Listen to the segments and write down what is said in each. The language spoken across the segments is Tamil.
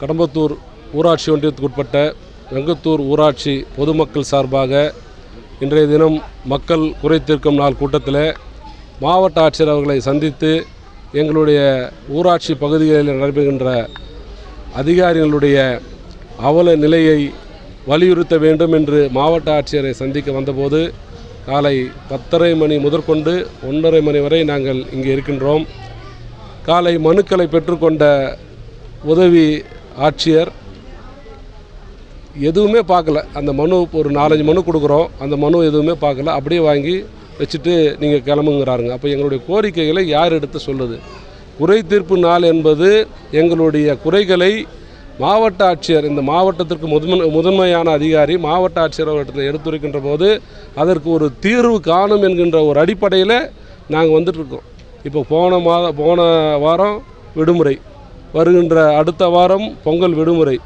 கடம்பத்தூர் ஊராட்சி ஒன்றியத்துக்குட்பட்ட வெங்கத்தூர் ஊராட்சி பொதுமக்கள் சார்பாக இன்றைய தினம் மக்கள் குறை தீர்க்கும் நாள் கூட்டத்தில் மாவட்ட ஆட்சியர் அவர்களை சந்தித்து எங்களுடைய ஊராட்சி பகுதிகளில் நடைபெறுகின்ற அதிகாரிகளுடைய அவல நிலையை வலியுறுத்த வேண்டும் என்று மாவட்ட ஆட்சியரை சந்திக்க வந்தபோது காலை பத்தரை மணி முதற்கொண்டு ஒன்றரை மணி வரை நாங்கள் இங்கே இருக்கின்றோம். காலை மனுக்களை பெற்றுக்கொண்ட உதவி ஆட்சியர் எதுவுமே பார்க்கல. அந்த மனு ஒரு நாலஞ்சு மனு கொடுக்குறோம். அந்த மனு எதுவுமே பார்க்கல. அப்படியே வாங்கி வச்சுட்டு நீங்கள் கிளம்புங்கிறாருங்க. அப்போ எங்களுடைய கோரிக்கைகளை யார் எடுத்து சொல்லுது குறை தீர்ப்பு நாள் என்பது எங்களுடைய குறைகளை மாவட்ட ஆட்சியர் இந்த மாவட்டத்திற்கு முதன்மை முதன்மையான அதிகாரி மாவட்ட ஆட்சியர் அவர்களிடத்தில் எடுத்துரைக்கின்ற போது அதற்கு ஒரு தீர்வு காணும் என்கின்ற ஒரு அடிப்படையில் நாங்கள் வந்துட்டுருக்கோம் இப்போ போன மாத போன வாரம் விடுமுறை. வருகின்ற அடுத்த வாரம் பொங்கல் விடுமுறை.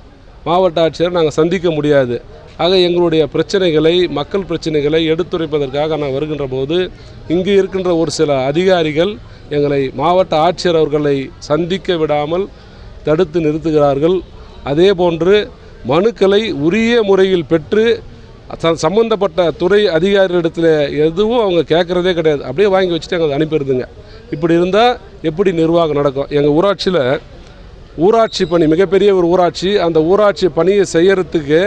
மாவட்ட ஆட்சியர் நாங்கள் சந்திக்க முடியாது. ஆக எங்களுடைய பிரச்சனைகளை மக்கள் பிரச்சனைகளை எடுத்துரைப்பதற்காக நான் வருகின்ற போது இங்கு இருக்கின்ற ஒரு சில அதிகாரிகள் எங்களை மாவட்ட ஆட்சியர் அவர்களை சந்திக்க விடாமல் தடுத்து நிறுத்துகிறார்கள். அதே போன்று மனுக்களை உரிய முறையில் பெற்று ச- சம்பந்தப்பட்ட துறை அதிகாரிகளிடத்தில் எதுவும் அவங்க கேட்குறதே கிடையாது. அப்படியே வாங்கி வச்சுட்டு எங்களை அனுப்பிடுதுங்க. இப்படி இருந்தால் எப்படி நிர்வாகம் நடக்கும்? எங்கள் ஊராட்சியில் ஊராட்சி பணி மிகப்பெரிய ஒரு ஊராட்சி. அந்த ஊராட்சி பணியை செய்யறதுக்கு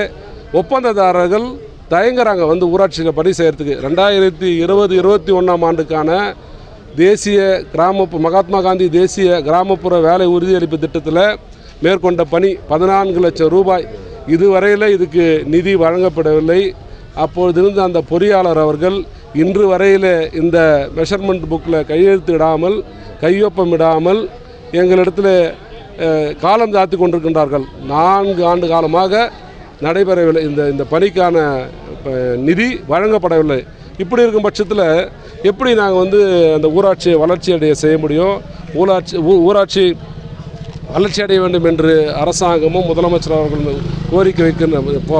ஒப்பந்ததாரர்கள் தயங்குறாங்க வந்து ஊராட்சியில் பணி செய்கிறதுக்கு ரெண்டாயிரத்தி இருபது இருபத்தி ஒன்றாம் ஆண்டுக்கான தேசிய கிராம மகாத்மா காந்தி தேசிய கிராமப்புற வேலை உறுதியளிப்பு திட்டத்தில் மேற்கொண்ட பணி பதினான்கு லட்சம் ரூபாய். இதுவரையில் இதுக்கு நிதி வழங்கப்படவில்லை. அப்பொழுதிருந்து அந்த பொறியாளர் அவர்கள் இன்று வரையில் இந்த மெஷர்மெண்ட் புக்கில் கையெழுத்திடாமல் கையொப்பமிடாமல் எங்களிடத்தில் காலம் தாத்தி கொண்டிருக்கின்றார்கள். நான்கு ஆண்டு காலமாக நடைபெறவில்லை. இந்த இந்த பணிக்கான நிதி வழங்கப்படவில்லை. இப்படி இருக்கும் பட்சத்தில் எப்படி நாங்கள் வந்து அந்த ஊராட்சியை வளர்ச்சி அடைய செய்ய முடியும்? ஊராட்சி ஊ- ஊராட்சி வளர்ச்சி அடைய வேண்டும் என்று அரசாங்கமும் முதலமைச்சர் அவர்களும் கோரிக்கை வைக்கின்ற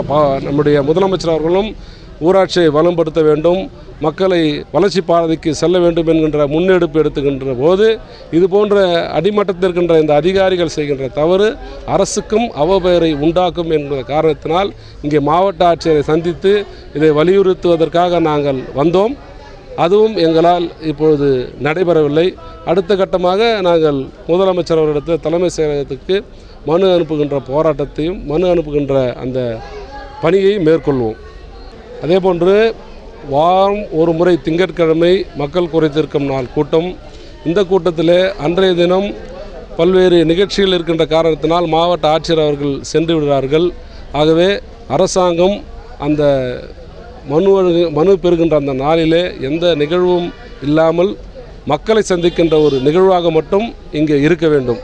பா- நம்முடைய முதலமைச்சர் அவர்களும் ஊராட்சியை வளம்படுத்த வேண்டும் மக்களை வளர்ச்சி பாதைக்கு செல்ல வேண்டும் என்கின்ற முன்னெடுப்பு எடுத்துக்கின்ற போது இது போன்ற அடிமட்டத்தில் இருக்கின்ற இந்த அதிகாரிகள் செய்கின்ற தவறு அரசுக்கும் அவப்பெயரை உண்டாக்கும் என்கிற காரணத்தினால் இங்கே மாவட்ட ஆட்சியரை சந்தித்து இதை வலியுறுத்துவதற்காக நாங்கள் வந்தோம். அதுவும் எங்களால் இப்பொழுது நடைபெறவில்லை. அடுத்த கட்டமாக நாங்கள் முதலமைச்சர் அவரிடத்தில் தலைமை செயலகத்துக்கு மனு அனுப்புகின்ற போராட்டத்தையும் மனு அனுப்புகின்ற அந்த பணியை மேற்கொள்வோம். அதே போன்று வாரம் ஒரு முறை திங்கட்கிழமை மக்கள் குறைத்திருக்கும் நாள் கூட்டம். இந்த கூட்டத்தில் அன்றைய தினம் பல்வேறு நிகழ்ச்சிகள் இருக்கின்ற காரணத்தினால் மாவட்ட ஆட்சியர் அவர்கள் சென்று விடுகிறார்கள். ஆகவே அரசாங்கம் அந்த மனு மனு பெறுகின்ற அந்த நாளிலே எந்த நிகழ்வும் இல்லாமல் மக்களை சந்திக்கின்ற ஒரு நிகழ்வாக மட்டும் இங்கே இருக்க வேண்டும்.